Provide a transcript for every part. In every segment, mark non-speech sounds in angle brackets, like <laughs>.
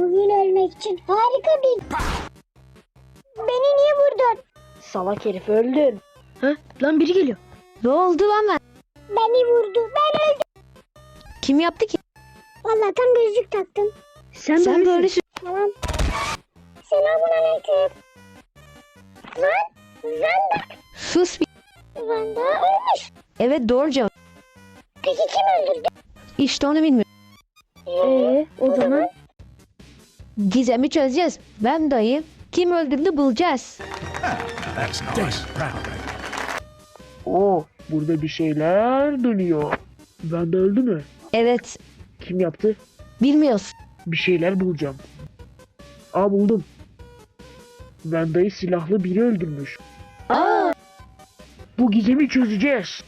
Bugün ölmek için harika bir... Beni niye vurdun? Salak herif öldün. Ha? Lan biri geliyor. Ne oldu lan ben? Beni vurdu. Ben öldüm. Kim yaptı ki? Valla tam gözlük taktım. Sen, Sen böylesin. böyle sü- Tamam. Selamun aleyküm. Lan. Vanda. sus bir. Vanda ölmüş. Evet doğru cevap. Peki kim öldürdü? İşte onu bilmiyorum. Ee, o zaman Gizemi çözeceğiz. Ben dayı. Kim öldürdü bulacağız. <laughs> Oo, burada bir şeyler dönüyor. Ben de öldü mü? Evet. Kim yaptı? Bilmiyoruz. Bir şeyler bulacağım. Aa buldum. Venda'yı silahlı biri öldürmüş. Aa, Bu gizemi çözeceğiz.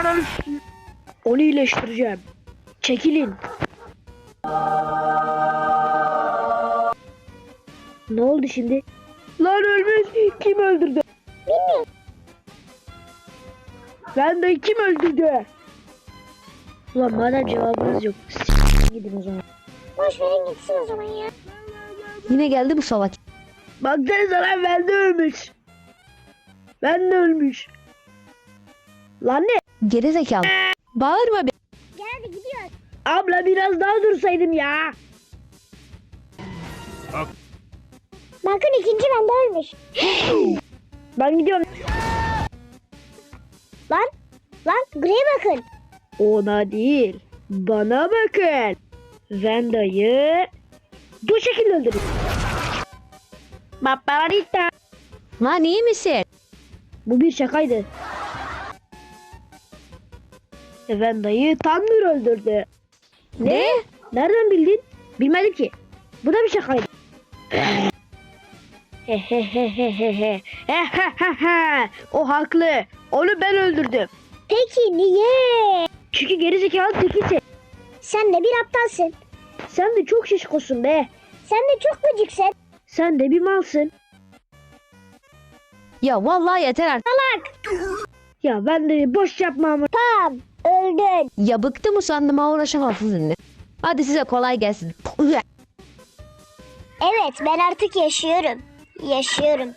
Ananı s- onu iyileştireceğim. Çekilin. Ne oldu şimdi? Lan ölmüş. Kim öldürdü? Bilmiyorum. Ben de kim öldürdü? Ulan madem cevabınız yok. s- Gidin o zaman. Boş verin gitsin o zaman ya. yine geldi bu salak. Baksanıza lan ben de ölmüş. Ben de ölmüş. Lan ne? Geri zekalı. Bağırma be. Gel hadi gidiyoruz. Abla biraz daha dursaydım ya. Bakın ikinci bende ölmüş. Ben gidiyorum. Lan. Lan buraya bakın. Ona değil. Bana bakın. Venda'yı bu şekilde öldürün. Paparita. Lan iyi misin? Bu bir şakaydı. Venda'yı Tanrı öldürdü. Ne? Nereden bildin? Bilmedim ki. Bu da bir şakaydı. O haklı. Onu ben öldürdüm. Peki niye? Çünkü gerizekalı tekisin. Sen de bir aptalsın. Sen de çok şişkosun be. Sen de çok gıcıksın. Sen de bir malsın. Ya vallahi yeter artık. Ya ben de boş yapma ama. Tamam. Öldün. Ya bıktım usandım uğraşamam sizinle. Hadi size kolay gelsin. Evet ben artık yaşıyorum. Yaşıyorum.